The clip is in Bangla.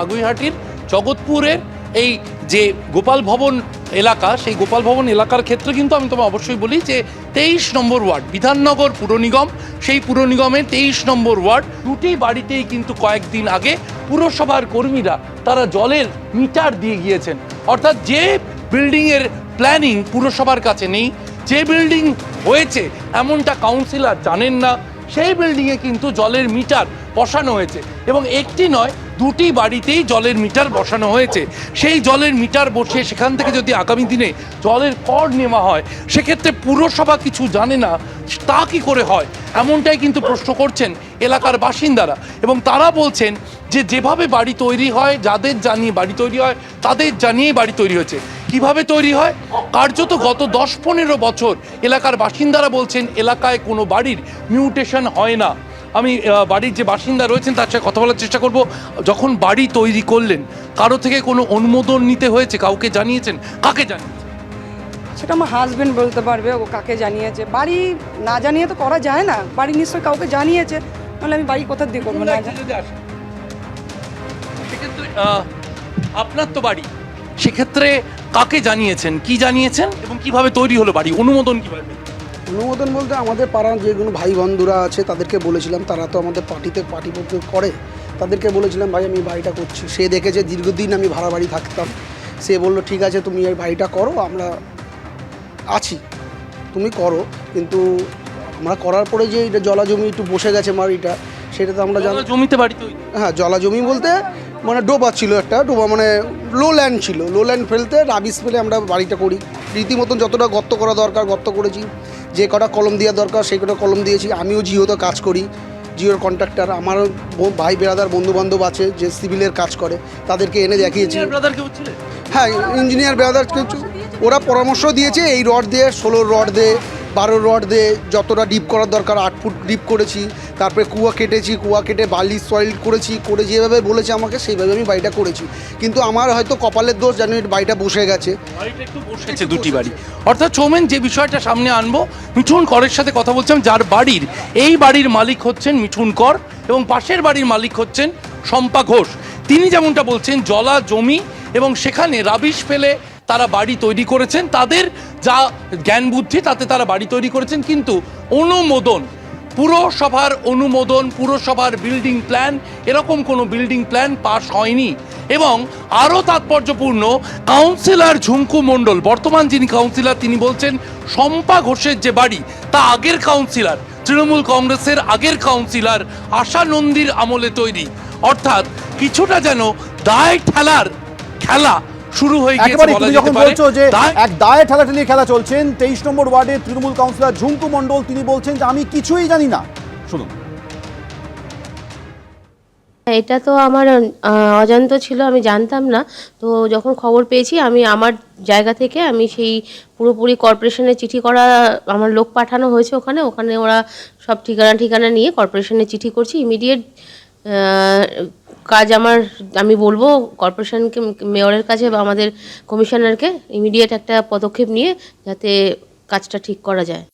বাগুইহাটির জগৎপুরের এই যে গোপাল ভবন এলাকা, সেই গোপাল ভবন এলাকার ক্ষেত্রে কিন্তু আমি তোমায় অবশ্যই বলি যে তেইশ নম্বর ওয়ার্ড, বিধাননগর পুর নিগম, সেই পুর নিগমের তেইশ নম্বর ওয়ার্ড, দুটি বাড়িতেই কিন্তু কয়েকদিন আগে পুরসভার কর্মীরা তারা জলের মিটার দিয়ে গিয়েছেন। অর্থাৎ যে বিল্ডিংয়ের প্ল্যানিং পুরসভার কাছে নেই, যে বিল্ডিং হয়েছে এমনটা কাউন্সিলর জানেন না, সেই বিল্ডিংয়ে কিন্তু জলের মিটার বসানো হয়েছে। এবং একটি নয় দুটি বাড়িতেই জলের মিটার বসানো হয়েছে। সেই জলের মিটার বসিয়ে সেখান থেকে যদি আগামী দিনে জলের কর নেওয়া হয়, সেক্ষেত্রে পুরসভা কিছু জানে না তা কি করে হয়? এমনটাই কিন্তু প্রশ্ন করছেন এলাকার বাসিন্দারা। এবং তারা বলছেন যে, যেভাবে বাড়ি তৈরি হয়, যাদের জানিয়ে বাড়ি তৈরি হয়, তাদের জানিয়েই বাড়ি তৈরি হয়েছে। কীভাবে তৈরি হয়? কার্যত গত দশ পনেরো বছর এলাকার বাসিন্দারা বলছেন, এলাকায় কোনো বাড়ির মিউটেশন হয় না। আমি বাড়ির যে বাসিন্দা রয়েছেন তার সাথে কথা বলার চেষ্টা করব। যখন বাড়ি তৈরি করলেন কারও থেকে কোনো অনুমোদন নিতে হয়েছে? কাউকে জানিয়েছেন? কাকে জানিয়েছেন? সেটা আমার হাজবেন্ড বলতে পারবে ও কাকে জানিয়েছে। বাড়ি না জানিয়ে তো করা যায় না। বাড়ি নিশ্চয়ই কাউকে জানিয়েছে। তাহলে আমি বাড়ি কোথা দিয়ে করব? না আপনার তো বাড়ি। সেক্ষেত্রে কাকে জানিয়েছেন? কি জানিয়েছেন? এবং কীভাবে তৈরি হলো বাড়ি? অনুমোদন কীভাবে? অনুমোদন বলতে আমাদের পাড়ার যেগুলো ভাই বন্ধুরা আছে তাদেরকে বলেছিলাম তারা তো আমাদের পার্টিতে পার্টি করে তাদেরকে বলেছিলাম ভাই আমি বাড়িটা করছি। সে দেখেছে দীর্ঘদিন আমি ভাড়া বাড়ি থাকতাম। সে বলল ঠিক আছে তুমি এই বাড়িটা করো আমরা আছি। তুমি করো। কিন্তু আমরা করার পরে যে এটা জলা জমি একটু বসে গেছে বাড়িটা সেটা তো আমরা জানি জমিতে বাড়ি হ্যাঁ জলা জমি বলতে মানে ডোবা ছিল একটা ডোবা মানে লো ল্যান্ড ছিল। লো ল্যান্ড ফেলতে রাবিস ফেলে আমরা বাড়িটা করি। রীতিমতন যতটা গর্ত করা দরকার গর্ত করেছি। যে কটা কলম দেওয়া দরকার সেই কটা কলম দিয়েছি। আমিও জিওতে কাজ করি। জিওর কন্ট্রাক্টর আমার ভাই বেড়াদার বন্ধু বান্ধব আছে যে সিভিলের কাজ করে তাদেরকে এনে দেখিয়েছি। হ্যাঁ ইঞ্জিনিয়ার বেড়াদার কিছু ওরা পরামর্শ দিয়েছে এই রড দিয়ে ষোলো রড দিয়ে বারো রড দিয়ে যতটা ডিপ করার দরকার, আট ফুট ডিপ করেছি, তারপরে কুয়া কেটেছি, কুয়া কেটে বালি সয়েল করেছি, করে যেভাবে বলেছে আমাকে, সেইভাবে আমি বাড়িটা করেছি। কিন্তু আমার হয়তো কপালের দোষ, জানি বাড়িটা বসে গেছে। বসেছে, দুটি বাড়ি। অর্থাৎ চৌমেন যে বিষয়টা সামনে আনব, মিঠুন করের সাথে কথা বলছিলাম, যার বাড়ির, এই বাড়ির মালিক হচ্ছেন মিঠুন কর এবং পাশের বাড়ির মালিক হচ্ছেন শম্পা ঘোষ। তিনি যেমনটা বলছেন, জলা, জমি এবং সেখানে রাবিশ ফেলে তারা বাড়ি তৈরি করেছেন, তাদের যা জ্ঞান বুদ্ধি, তাতে তারা বাড়ি তৈরি করেছেন, কিন্তু অনুমোদন, পুরসভার অনুমোদন, পুরসভার বিল্ডিং প্ল্যান এরকম কোনো বিল্ডিং প্ল্যান পাস হয়নি। এবং আরও তাৎপর্যপূর্ণ কাউন্সিলর ঝুঙ্কু মণ্ডল, বর্তমান যিনি কাউন্সিলর তিনি বলছেন, শম্পা ঘোষের যে বাড়ি, তা আগের কাউন্সিলর তৃণমূল কংগ্রেসের আগের কাউন্সিলর আশা নন্দীর আমলে তৈরি। অর্থাৎ কিছুটা যেন দায় ঠেলার খেলা শুরু হয়ে গিয়েছে একেবারে বলা তুমি যখন বলছো যে এক দায়ে ঠেলাঠেলি খেলা চলছেন তেইশ নম্বর ওয়ার্ডের তৃণমূল কাউন্সিলর ঝুঙ্কু মণ্ডল তিনি বলছেন যে আমি কিছুই জানি না। শুনুন। এটা তো আমার অজান্ত ছিল আমি জানতাম না। তো যখন খবর পেয়েছি আমি আমার জায়গা থেকে আমি সেই পুরোপুরি কর্পোরেশনে চিঠি করা আমার লোক পাঠানো হয়েছে ওখানে। ওখানে ওরা সব ঠিকানা ঠিকানা নিয়ে কর্পোরেশনে চিঠি করছি। ইমিডিয়েট কাজ আমার, আমি বলব কর্পোরেশনকে, মেয়রের কাছে বা আমাদের কমিশনারকে ইমিডিয়েট একটা পদক্ষেপ নিয়ে যাতে কাজটা ঠিক করা যায়।